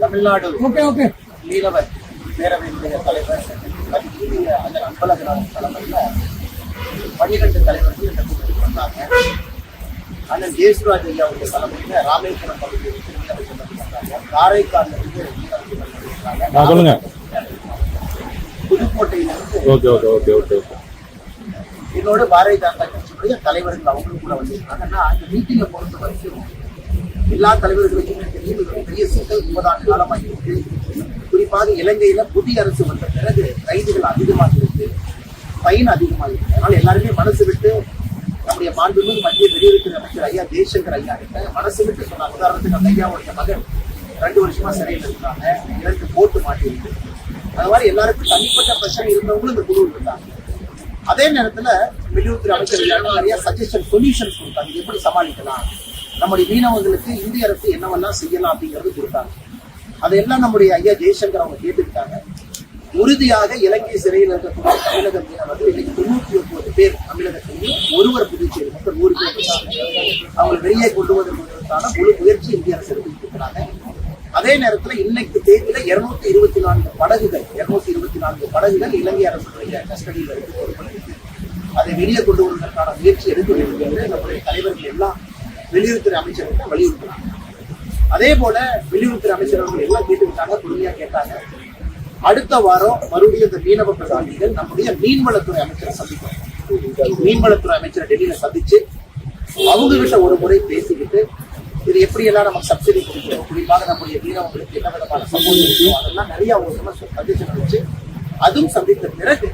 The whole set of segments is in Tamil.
தமிழ்நாடு. ஓகே ஓகே மீனவர் பேரவையினுடைய தலைவர் அந்த அன்பழகனார் தலைமையில் பன்னிரண்டு தலைவர்கள் இந்த கூட்டத்தில் வந்தாங்க. அண்ணன் ஜெயசுராஜ் ஐயா அவருடைய தலைமையில் ராமேஸ்வரம் பகுதியில் மீனவர் சங்கத்தில் வந்தாங்க காரைக்காலில் இருந்து மீனவர் சங்கத்தில் ஆ, சொல்லுங்க. புதுக்கோட்டையிலிருந்து okay okay okay okay okay. என்னோட பாரதிய ஜனதா கட்சியுடைய தலைவர்கள் அவங்களும் கூட வந்திருக்காங்க. ஆனா இந்த மீட்டிங்கை பொறுத்த வரைக்கும் எல்லா தலைவர்களுக்கும் பெரிய சிக்கல் முப்பதாண்டு காலமா இருக்கு குறிப்பாக இலங்கையில புதிய அரசு வந்த பிறகு கைதுகள் அதிகமாக இருக்கு பயன் அதிகமாக இருக்கு. அதனால எல்லாருமே மனசு விட்டு நம்முடைய மாண்புமிகு மத்திய வெளியுறவுத்துறை அமைச்சர் ஐயா ஜெய்சங்கர் ஐயா கிட்ட மனசு விட்டு சொன்ன உதாரணத்துக்கு அந்த ஐயாவுடைய மகன் ரெண்டு வருஷமா சிறையில் இருக்காங்க இரண்டு போட்டு மாட்டியிருக்கு. அது மாதிரி எல்லாருக்கும் தனிப்பட்ட பிரச்சனை இருந்தவங்களும் இந்த குழு இருந்தாங்க. அதே நேரத்துல வெளியுறவுத்துறை அமைச்சர் நிறைய சஜஷன் சொல்யூஷன்ஸ் கொடுத்தாங்க. எப்படி சமாளிக்கலாம்? நம்முடைய மீனவர்களுக்கு இந்திய அரசு என்னவெல்லாம் செய்யலாம் அப்படிங்கிறது கொடுத்தாங்க. அதையெல்லாம் நம்முடைய ஐயா ஜெய்சங்கர் அவங்க கேட்டுக்கிட்டாங்க. உறுதியாக இலங்கை சிறையில் இருக்கக்கூடிய தமிழக மீனவர்கள் இன்னைக்கு தொண்ணூத்தி ஒன்பது பேர் தமிழகத்திலேயும் ஒருவர் புதுச்சேரி மக்கள் நூறு அவங்களை வெளியே கொண்டு வருவதற்கான முழு முயற்சி இந்திய அரசு எடுத்துட்டு இருக்கிறாங்க. அதே நேரத்துல இன்னைக்கு தேதியில இருநூத்தி இருபத்தி நான்கு படகுகள் இருநூத்தி இருபத்தி நான்கு படகுகள் இலங்கை அரசுடைய கஸ்டடியில் எடுத்து பொறுப்பிருக்கு அதை வெளியே கொண்டு வருவதற்கான முயற்சி எடுக்க வேண்டும் என்று நம்முடைய தலைவர்கள் எல்லாம் வெளியுறவுத்துறை அமைச்சர்கிட்ட வலியுறுத்துறாங்க. அதே போல வெளியுறவுத்துறை அமைச்சர் அவர்கள் எல்லாம் கேட்டுக்கிட்டாங்க பொறுமையா கேட்டாங்க. அடுத்த வாரம் மறுபடியும் இந்த மீனவ பிரதானிகள் நம்முடைய மீன்வளத்துறை அமைச்சரை சந்திக்கும். மீன்வளத்துறை அமைச்சரை டெல்லியில சந்திச்சு அவங்க கிட்ட ஒரு முறை பேசிக்கிட்டு இது எப்படி எல்லாம் நமக்கு சப்சிடி கொடுக்கணும்? குறிப்பாக நம்முடைய மீனவங்களுக்கு என்ன விதமான சப்போர்ட் இருக்கும் அதெல்லாம் நிறைய அவங்க சந்திச்சு நடந்துச்சு அதுவும் சந்தித்த பிறகு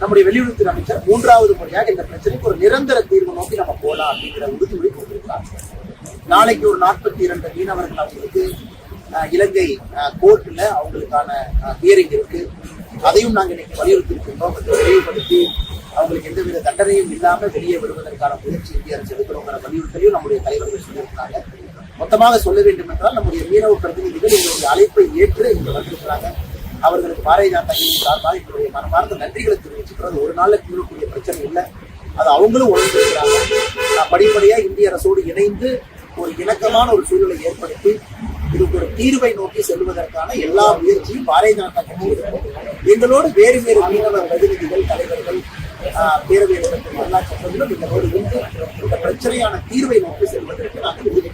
நம்முடைய வெளியுறவுத்துறை அமைச்சர் மூன்றாவது முறையாக இந்த பிரச்சனைக்கு ஒரு நிரந்தர தீர்வு நோக்கி நம்ம போலாம் அப்படிங்கிற உறுதிமொழி கொடுத்திருக்காங்க நாளைக்கு ஒரு நாற்பத்தி இரண்டு மீனவர்கள் அவங்களுக்கு இலங்கை கோர்ட்டில் அவங்களுக்கான ஹியரிங் இருக்கு. அதையும் நாங்கள் இன்னைக்கு வலியுறுத்தி இருக்கின்றோம் அதை விரைவுபடுத்தி அவங்களுக்கு எந்தவித தண்டனையும் இல்லாமல் வெளியே விடுவதற்கான முயற்சி இந்திய அரசு எடுக்கிறோங்கிற வலியுறுத்தலையும் நம்முடைய தலைவர்கள் சொல்லியிருக்காங்க. மொத்தமாக சொல்ல வேண்டும் என்றால் நம்முடைய மீனவ பிரதிநிதிகள் எங்களுடைய அழைப்பை ஏற்று இங்க வந்திருக்கிறாங்க. அவர்களுக்கு பாரதிய ஜனதா கட்சி சார்பாக எங்களுடைய மனமார்ந்த நன்றிகளை தெரிவிச்சுக்கிறது ஒரு நாளில் கூறக்கூடிய பிரச்சனை இல்லை. அது அவங்களும் உணர்ந்திருக்கிறாங்க. படிப்படியாக இந்திய அரசோடு இணைந்து ஒரு இணக்கமான ஒரு சூழலை ஏற்படுத்தி இதுக்கு ஒரு தீர்வை நோக்கி செல்வதற்கான எல்லா முயற்சியும் பாரதிய ஜனதா கட்சி எங்களோடு வேறு வேறு மீனவ பிரதிநிதிகள் தலைவர்கள் ஆஹ், எல்லா சட்டங்களும் எங்களோடு இருந்து இந்த பிரச்சனையான தீர்வை நோக்கி செல்வதற்கு நாங்கள் உறுதி